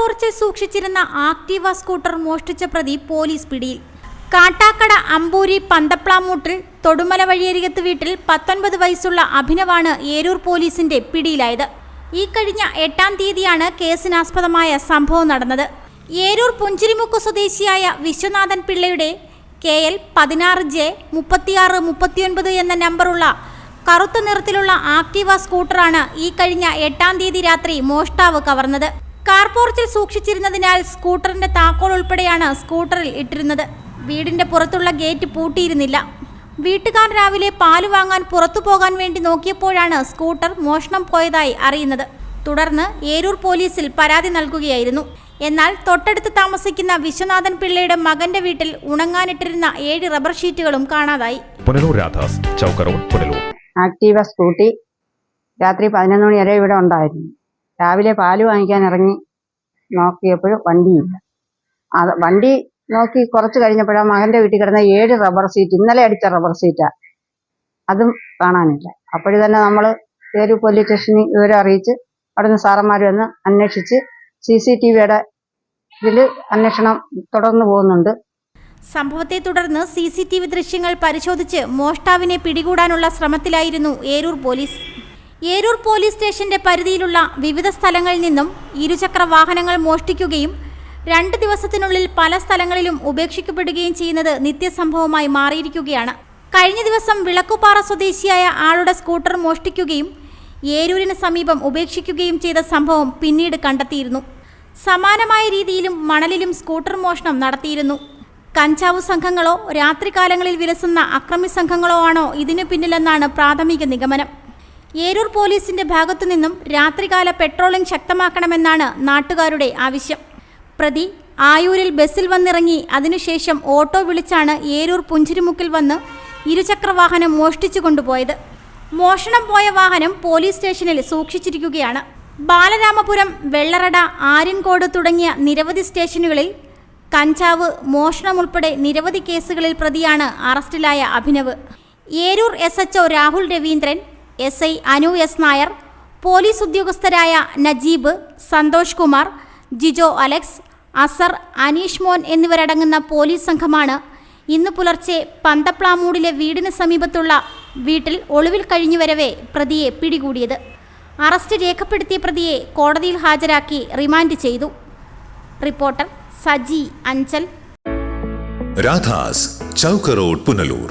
പോർച്ചിൽ സൂക്ഷിച്ചിരുന്ന ആക്ടീവ സ്കൂട്ടർ മോഷ്ടിച്ച പ്രതി പോലീസ് പിടിയിൽ. കാട്ടാക്കട അമ്പൂരി പന്തപ്ലാമൂട്ടിൽ തൊടുമല വഴിയരികത്ത് വീട്ടിൽ പത്തൊൻപത് വയസ്സുള്ള അഭിനവാണ് ഏരൂർ പോലീസിന്റെ പിടിയിലായത്. ഈ കഴിഞ്ഞ എട്ടാം തീയതിയാണ് കേസിനാസ്പദമായ സംഭവം നടന്നത്. ഏരൂർ പുഞ്ചിരിമുക്ക് സ്വദേശിയായ വിശ്വനാഥൻ പിള്ളയുടെ കെ എൽ പതിനാറ് ജെ മുപ്പത്തിയാറ് മുപ്പത്തിയൊൻപത് എന്ന നമ്പറുള്ള കറുത്ത നിറത്തിലുള്ള ആക്ടീവ സ്കൂട്ടറാണ് ഈ കഴിഞ്ഞ എട്ടാം തീയതി രാത്രി മോഷ്ടാവ് കവർന്നത്. കാർ പോർച്ചിൽ സൂക്ഷിച്ചിരുന്നതിനാൽ സ്കൂട്ടറിന്റെ താക്കോൾ ഉൾപ്പെടെയാണ് സ്കൂട്ടറിൽ ഇട്ടിരുന്നത്. വീടിന്റെ പുറത്തുള്ള ഗേറ്റ് പൂട്ടിയിരുന്നില്ല. വീട്ടുകാർ രാവിലെ പാൽ വാങ്ങാൻ പുറത്തു പോകാൻ വേണ്ടി നോക്കിയപ്പോഴാണ് സ്കൂട്ടർ മോഷണം പോയതായി അറിയുന്നത്. തുടർന്ന് ഏരൂർ പോലീസിൽ പരാതി നൽകുകയായിരുന്നു. എന്നാൽ തൊട്ടടുത്ത് താമസിക്കുന്ന വിശ്വനാഥൻ പിള്ളയുടെ മകന്റെ വീട്ടിൽ ഉണങ്ങാനിട്ടിരുന്ന ഏഴ് റബ്ബർ ഷീറ്റുകളും കാണാതായി. Punalur Radhas Chowka road Punalur. Activa Scooty രാത്രി പതിനൊന്ന് മണി വരെ ഇവിടെ ഉണ്ടായിരുന്നു. രാവിലെ പാൽ വാങ്ങിക്കാൻ ഇറങ്ങി നോക്കിയപ്പോൾ വണ്ടിയില്ല. അത് വണ്ടി നോക്കി കുറച്ച് കഴിഞ്ഞപ്പോഴാണ് മകന്റെ വീട്ടിൽ കിടന്ന ഏഴ് റബ്ബർ സീറ്റ് ഇന്നലെ അടിച്ച റബ്ബർ സീറ്റാ. അതും കാണാനില്ല. അപ്പോഴും തന്നെ നമ്മൾ പേര് പോലീസ് സ്റ്റേഷനിൽ വിവരം അറിയിച്ച് അവിടുന്ന് സാറന്മാർ വന്ന് അന്വേഷിച്ച് സി സി ടി വിയുടെ ഇതിൽ അന്വേഷണം തുടർന്നു പോകുന്നുണ്ട്. സംഭവത്തെ തുടർന്ന് സി സി ടി വി ദൃശ്യങ്ങൾ പരിശോധിച്ച് മോഷ്ടാവിനെ പിടികൂടാനുള്ള ശ്രമത്തിലായിരുന്നു ഏരൂർ പോലീസ്. ഏരൂർ പോലീസ് സ്റ്റേഷന്റെ പരിധിയിലുള്ള വിവിധ സ്ഥലങ്ങളിൽ നിന്നും ഇരുചക്ര വാഹനങ്ങൾ മോഷ്ടിക്കുകയും രണ്ട് ദിവസത്തിനുള്ളിൽ പല സ്ഥലങ്ങളിലും ഉപേക്ഷിക്കപ്പെടുകയും ചെയ്യുന്നത് നിത്യസംഭവമായി മാറിയിരിക്കുകയാണ്. കഴിഞ്ഞ ദിവസം വിളക്കുപാറ സ്വദേശിയായ ആളുടെ സ്കൂട്ടർ മോഷ്ടിക്കുകയും ഏരൂരിന് സമീപം ഉപേക്ഷിക്കുകയും ചെയ്ത സംഭവം പിന്നീട് കണ്ടെത്തിയിരുന്നു. സമാനമായ രീതിയിലും മണലിലും സ്കൂട്ടർ മോഷണം നടത്തിയിരുന്നു. കഞ്ചാവ് സംഘങ്ങളോ രാത്രികാലങ്ങളിൽ വിലസുന്ന അക്രമി സംഘങ്ങളോ ആണോ ഇതിനു പിന്നിലെന്നാണ് പ്രാഥമിക നിഗമനം. ഏരൂർ പോലീസിന്റെ ഭാഗത്തു നിന്നും രാത്രികാല പെട്രോളിംഗ് ശക്തമാക്കണമെന്നാണ് നാട്ടുകാരുടെ ആവശ്യം. പ്രതി ആയൂരിൽ ബസ്സിൽ വന്നിറങ്ങി അതിനുശേഷം ഓട്ടോ വിളിച്ചാണ് ഏരൂർ പുഞ്ചിരിമുക്കിൽ വന്ന് ഇരുചക്ര വാഹനം മോഷ്ടിച്ചു കൊണ്ടുപോയത്. മോഷണം പോയ വാഹനം പോലീസ് സ്റ്റേഷനിൽ സൂക്ഷിച്ചിരിക്കുകയാണ്. ബാലരാമപുരം വെള്ളറട ആര്യൻകോട് തുടങ്ങിയ നിരവധി സ്റ്റേഷനുകളിൽ കഞ്ചാവ് മോഷണം ഉൾപ്പെടെ നിരവധി കേസുകളിൽ പ്രതിയാണ് അറസ്റ്റിലായ Abhinav. Eroor S HO Rahul Raveendran S I Anu S Nair police ഉദ്യോഗസ്ഥരായ Najeeb Santhosh Kumar Jijo Alex Azar Aneesh മോൻ എന്നിവരടങ്ങുന്ന പോലീസ് സംഘമാണ് ഇന്ന് പുലർച്ചെ പന്തപ്ലാമൂടിലെ വീടിന് സമീപത്തുള്ള വീട്ടിൽ ഒളിവിൽ കഴിഞ്ഞുവരവെ പ്രതിയെ പിടികൂടിയത്. അറസ്റ്റ് രേഖപ്പെടുത്തിയ പ്രതിയെ കോടതിയിൽ ഹാജരാക്കി റിമാൻഡ് ചെയ്തു. റിപ്പോർട്ടർ സജി അഞ്ചൽ. രാധാസ് ചൗക്കറോഡ് പുനലൂർ.